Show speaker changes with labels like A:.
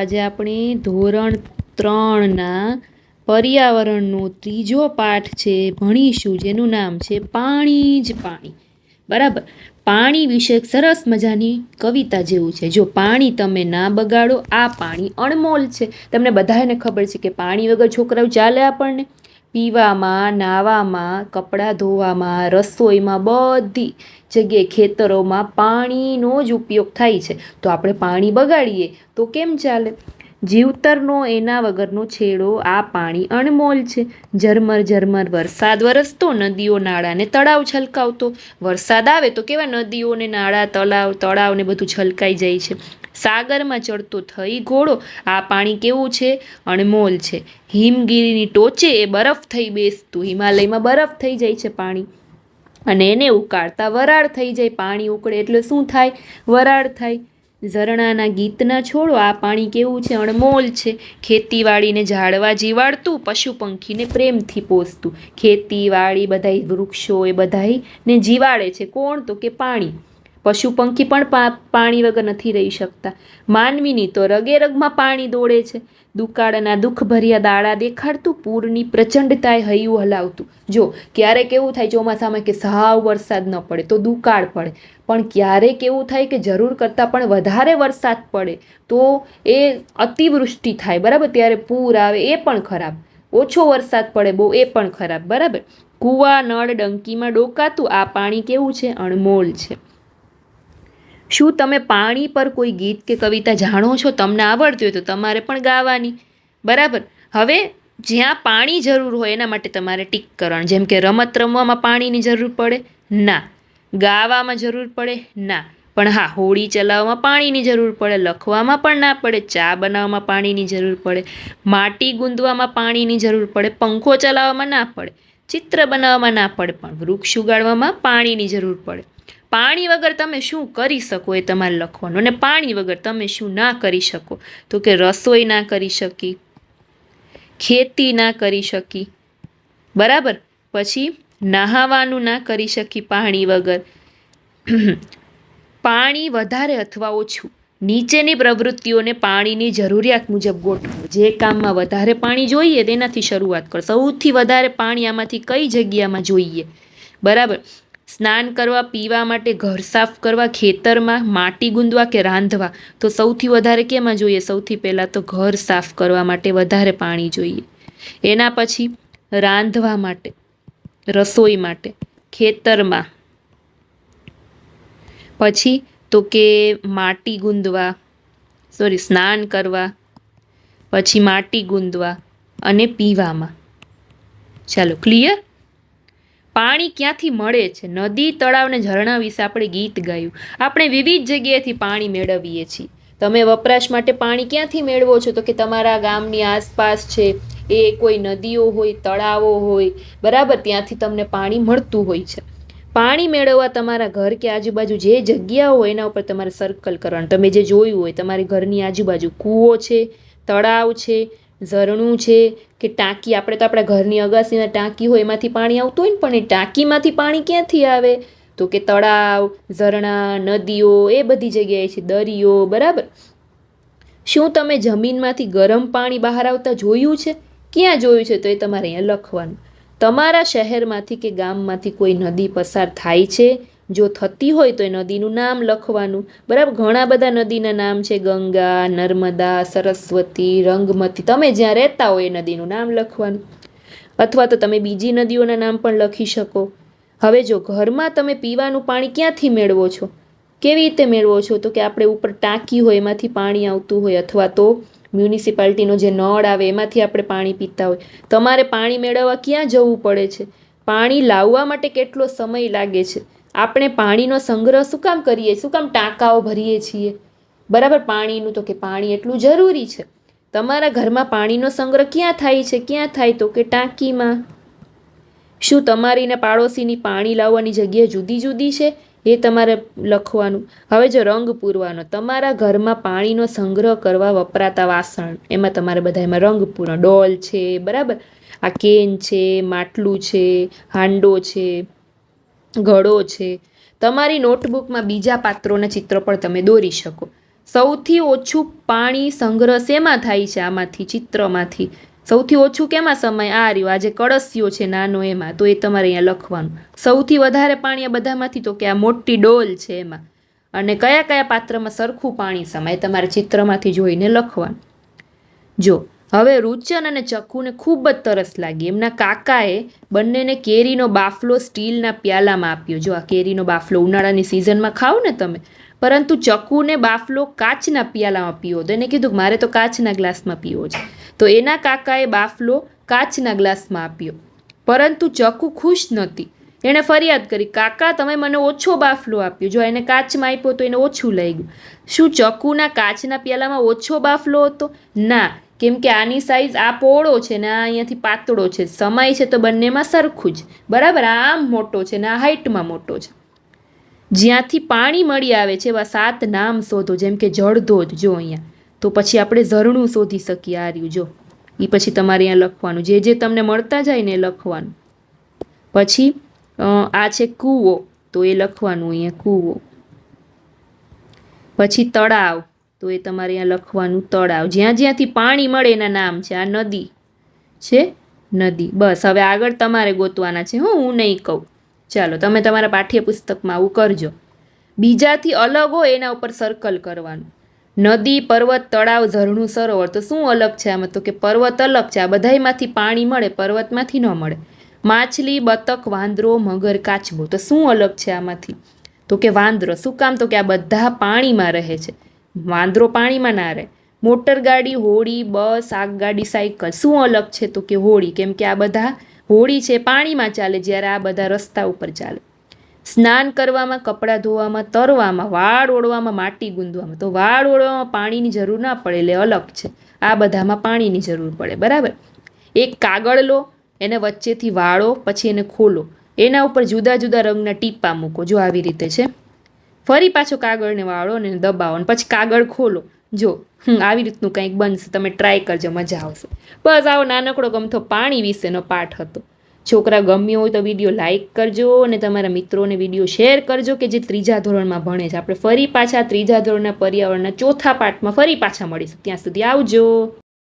A: આજે આપણે ધોરણ ત્રણના પર્યાવરણનો ત્રીજો પાઠ છે ભણીશું, જેનું નામ છે પાણી જ પાણી. બરાબર? પાણી વિશે સરસ મજાની કવિતા જેવું છે. જો પાણી તમે ના બગાડો, આ પાણી અણમોલ છે. તમને બધાને ખબર છે કે પાણી વગર છોકરાઓ ચાલે આપણને? પીવામાં નાહવામાં કપડાં ધોવામાં, રસોઈમાં બધી જગ્યાએ ખેતરોમાં પાણીનો જ ઉપયોગ થાય છે. તો આપણે પાણી બગાડીએ તો કેમ ચાલે? જીવતરનો એના વગરનો છેડો આ પાણી અણમોલ છે. ઝરમર ઝરમર વરસાદ વરસતો, નદીઓ નાળાને તળાવ છલકાવતો. વરસાદ આવે તો કેવા નદીઓને નાળા, તળાવ, તળાવને બધું છલકાઈ જાય છે. સાગરમાં ચડતો થઈ ઘોડો. આ પાણી કેવું છે? અણમોલ છે. હિમગીરીની ટોચે એ બરફ થઈ બેસતું. હિમાલયમાં બરફ થઈ જાય છે પાણી. અને એને ઉકાળતા વરાળ થઈ જાય. પાણી ઉકળે એટલે શું થાય? વરાળ થાય. ઝરણાના ગીતના છોડો. આ પાણી કેવું છે? અણમોલ છે. ખેતીવાડીને ઝાડવા જીવાડતું, પશુ પંખીને પ્રેમથી પોસતું. ખેતીવાડી બધાય વૃક્ષો એ બધાને જીવાડે છે. કોણ? તો કે પાણી. પશુ પંખી પણ પાણી વગર નથી રહી શકતા. માનવીની તો રગે રગમાં પાણી દોડે છે. દુકાળના દુઃખભર્યા દાડા દેખાડતું પૂરની પ્રચંડતાએ હૈયું હલાવતું. જો, ક્યારેક એવું થાય ચોમાસામાં કે સાવ વરસાદ ન પડે, તો દુકાળ પડે. પણ ક્યારેક એવું થાય કે જરૂર કરતાં પણ વધારે વરસાદ પડે, તો એ અતિવૃષ્ટિ થાય, બરાબર? ત્યારે પૂર આવે, એ પણ ખરાબ. ઓછો વરસાદ પડે બહુ, એ પણ ખરાબ, બરાબર? કૂવા, નળ, ડંકીમાં ડોકાતું આ પાણી કેવું છે? અણમોલ છે. શું તમે પાણી પર કોઈ ગીત કે કવિતા જાણો છો? તમને આવડતી હોય તો તમારે પણ ગાવાની. બરાબર? હવે જ્યાં પાણી જરૂર હોય એના માટે તમારે ટીક કરવાનું. જેમ કે રમત રમવામાં પાણીની જરૂર પડે? ના. ગાવામાં જરૂર પડે? ના. પણ હા, હોળી ચલાવવામાં પાણીની જરૂર પડે, લખવામાં પણ ના પડે, ચા બનાવવામાં પાણીની જરૂર પડે, માટી ગુંદવામાં પાણીની જરૂર પડે, પંખો ચલાવવામાં ના પડે. ચિત્ર બનાવવામાં ના પડે પણ વૃક્ષ ઉગાડવામાં પાણીની જરૂર પડે. પાણી વગર તમે શું કરી શકો એ તમારે લખવાનું અને પાણી વગર તમે શું ના કરી શકો? તો કે રસોઈ ના કરી શકી, ખેતી ના કરી શકી, બરાબર? પછી નહાવાનું ના કરી શકી પાણી વગર? પાણી વધારે અથવા ઓછું? નીચેની પ્રવૃત્તિઓને પાણીની જરૂરિયાત મુજબ ગોઠવો. જે કામમાં વધારે પાણી જોઈએ તેનાથી શરૂઆત કરો. સૌથી વધારે પાણી આમાંથી કઈ જગ્યામાં જોઈએ? બરાબર. સ્નાન કરવા, પીવા માટે ઘર સાફ કરવા, ખેતરમાં માટી ગુંદવા કે રાંધવા? તો સૌથી વધારે કેમાં જોઈએ? સૌથી પહેલાં તો ઘર સાફ કરવા માટે વધારે પાણી જોઈએ. એના પછી રાંધવા માટે, રસોઈ માટે, ખેતરમાં. પછી તો કે માટી ગુંદવા સોરી સ્નાન કરવા, પછી માટી ગુંદવા અને પીવામાં. ચાલો ક્લિયર પાણી ક્યાંથી મળે છે? નદી, તળાવ અને ઝરણા વિશે આપણે ગીત ગાયું. આપણે વિવિધ જગ્યાએથી પાણી મેળવીએ છીએ. તમે વપરાશ માટે પાણી ક્યાંથી મેળવો છો? તો કે તમારા ગામની આસપાસ છે, એ કોઈ નદીઓ હોય, તળાવો હોય, બરાબર? ત્યાંથી તમને પાણી મળતું હોય છે. પાણી મેળવવા તમારા ઘર કે આજુબાજુ જે જગ્યા હોય એના ઉપર તમારે સર્કલ કરવાનું. તમે જે જોયું હોય, તમારી ઘરની આજુબાજુ કૂવો છે, તળાવ છે, ઝરણું છે કે ટાંકી. આપણે તો આપણા ઘરની અગાસીમાં ટાંકી હોય, એમાંથી પાણી આવતું હોય ને, પણ એ ટાંકીમાંથી પાણી ક્યાંથી આવે? તો કે તળાવ, ઝરણા, નદીઓ, એ બધી જગ્યાએ છે, દરિયો, બરાબર? શું તમે જમીનમાંથી ગરમ પાણી બહાર આવતા જોયું છે? ક્યાં જોયું છે? તો એ તમારે અહીંયા લખવાનું. તમારા શહેરમાંથી કે ગામમાંથી કોઈ નદી પસાર થાય છે? જો થતી હોય તો એ નદીનું નામ લખવાનું. બરાબર? ઘણા બધા નદીના નામ છે. ગંગા, નર્મદા, સરસ્વતી, રંગમતી. તમે જ્યાં રહેતા હોય એ નદીનું નામ લખવાનું. અથવા તો તમે બીજી નદીઓના નામ પણ લખી શકો. હવે જો ઘરમાં તમે પીવાનું પાણી ક્યાંથી મેળવો છો? કેવી રીતે મેળવો છો? તો કે આપણે ઉપર ટાંકી હોય, એમાંથી પાણી આવતું હોય અથવા તો મ્યુનિસિપાલિટીનો જે નળ આવે એમાંથી આપણે પાણી પીતા હોય. તમારે પાણી મેળવવા ક્યાં જવું પડે છે? પાણી લાવવા માટે કેટલો સમય લાગે છે? આપણે પાણીનો સંગ્રહ શું કામ કરીએ? શું કામ ટાંકાઓ ભરીએ છીએ? બરાબર, પાણીનું તો કે પાણી એટલું જરૂરી છે. તમારા ઘરમાં પાણીનો સંગ્રહ ક્યાં થાય છે? ક્યાં થાય તો કે ટાંકીમાં? શું તમારી ને પાડોશીની પાણી લાવવાની જગ્યા જુદી જુદી છે? એ તમારે લખવાનું. હવે જો રંગ પૂરવાનો, તમારા ઘરમાં પાણીનો સંગ્રહ કરવા વપરાતા વાસણ, એમાં તમારે બધા એમાં રંગ પૂરવાનો. ડોલ છે, બરાબર? આ કેન છે, માટલું છે, હાંડો છે, ઘડો છે. તમારી નોટબુકમાં બીજા પાત્રોના ચિત્રો પણ તમે દોરી શકો. સૌથી ઓછું પાણી સંગ્રહ શેમાં થાય છે? આમાંથી, ચિત્રમાંથી. સૌથી ઓછું કેમાં સમય? આ રહ્યો. આ જે કળશિયો છે નાનો એમાં, તો એ તમારે અહીંયા લખવાનું. સૌથી વધારે પાણી આ બધામાંથી તો કે આ મોટી ડોલ છે એમાં. અને કયા કયા પાત્રમાં સરખું પાણી સમાય, તમારે ચિત્રમાંથી જોઈને લખવાનું. જો, હવે રૂચન અને ચક્કુને ખૂબ જ તરસ લાગી. એમના કાકાએ બંનેને કેરીનો બાફલો સ્ટીલના પ્યાલામાં આપ્યો. જો, આ કેરીનો બાફલો ઉનાળાની સિઝનમાં ખાઓ ને તમે. પરંતુ ચક્કુને બાફલો કાચના પિયાલામાં પીવો તો એને કીધું મારે તો કાચના ગ્લાસમાં પીવો છે. તો એના કાકાએ બાફલો કાચના ગ્લાસમાં આપ્યો. પરંતુ ચકુ ખુશ નહોતી. એણે ફરિયાદ કરી, કાકા, તમે મને ઓછો બાફલો આપ્યો. જો એને કાચમાં આપ્યો તો એને ઓછું લઈ ગયું. શું ચકુના કાચના પ્યાલામાં ઓછો બાફલો હતો? ના, કેમ કે આની સાઇઝ આ પહોળો છે ને આ અહીંયાથી પાતળો છે. સમય છે તો બંનેમાં સરખું જ. બરાબર આમ મોટો છે ને આ હાઇટમાં મોટો છે. જ્યાંથી પાણી મળી આવે છે એવા સાત નામ શોધો, જેમ કે જળધોધ, જો અહીંયા. તો પછી આપણે ઝરણું શોધી શકીએ આ રહ્યું, જો. એ પછી તમારે અહીંયા લખવાનું. જે જે તમને મળતા જાય ને એ લખવાનું. પછી આ છે કૂવો, તો એ લખવાનું અહીંયા, કૂવો. પછી તળાવ, તો એ તમારે અહીંયા લખવાનું, તળાવ. જ્યાં જ્યાંથી પાણી મળે એના નામ છે, આ નદી છે, નદી. બસ, હવે આગળ તમારે ગોતવાના છે, હું હું નહીં કહું. ચાલો, તમે તમારા પાઠ્યપુસ્તકમાં આવું કરજો. બીજાથી અલગ હોય એના ઉપર સર્કલ કરવાનું. નદી, પર્વત, તળાવ, ઝરણું, સરોવર. તો શું અલગ છે આમાં? તો કે પર્વત અલગ છે. આ બધાયમાંથી પાણી મળે, પર્વતમાંથી ન મળે. માછલી, બતક, વાંદરો, મગર, કાચબો. તો શું અલગ છે આમાંથી? તો કે વાંદરો. શું કામ? તો કે આ બધા પાણીમાં રહે છે. વાંદરો પાણીમાં ના રહે. મોટર ગાડી, હોડી, બસ આગગાડી સાયકલ. શું અલગ છે તો કે હોડી? કેમ કે આ બધા હોડી છે, પાણીમાં ચાલે, જ્યારે આ બધા રસ્તા ઉપર ચાલે. સ્નાન કરવામાં, કપડાં ધોવામાં, તરવામાં, વાળ ઓળવામાં, માટી ગુંદવામાં. તો વાળ ઓળવામાં પાણીની જરૂર ના પડે, એટલે અલગ છે. આ બધામાં પાણીની જરૂર પડે, બરાબર? એક કાગળ લો, એને વચ્ચેથી વાળો, પછી એને ખોલો. એના ઉપર જુદા જુદા રંગના ટીપા મૂકો, જો આવી રીતે છે. ફરી પાછો કાગળને વાળો એને દબાવો અને પછી કાગળ ખોલો. જો આવી રીતનું કંઈક બનશે, તમે ટ્રાય કરજો, મજા આવશે. બસ, આવો નાનકડો ગમતો પાણી વિશેનો પાઠ હતો. છોકરા ગમ્યો હોય તો વીડિયો લાઇક કરજો અને તમારા મિત્રોને વીડિયો શેર કરજો કે જે ત્રીજા ધોરણમાં ભણે છે. આપણે ફરી પાછા ત્રીજા ધોરણના પર્યાવરણના ચોથા પાઠમાં ફરી પાછા મળીશું. ત્યાં સુધી આવજો.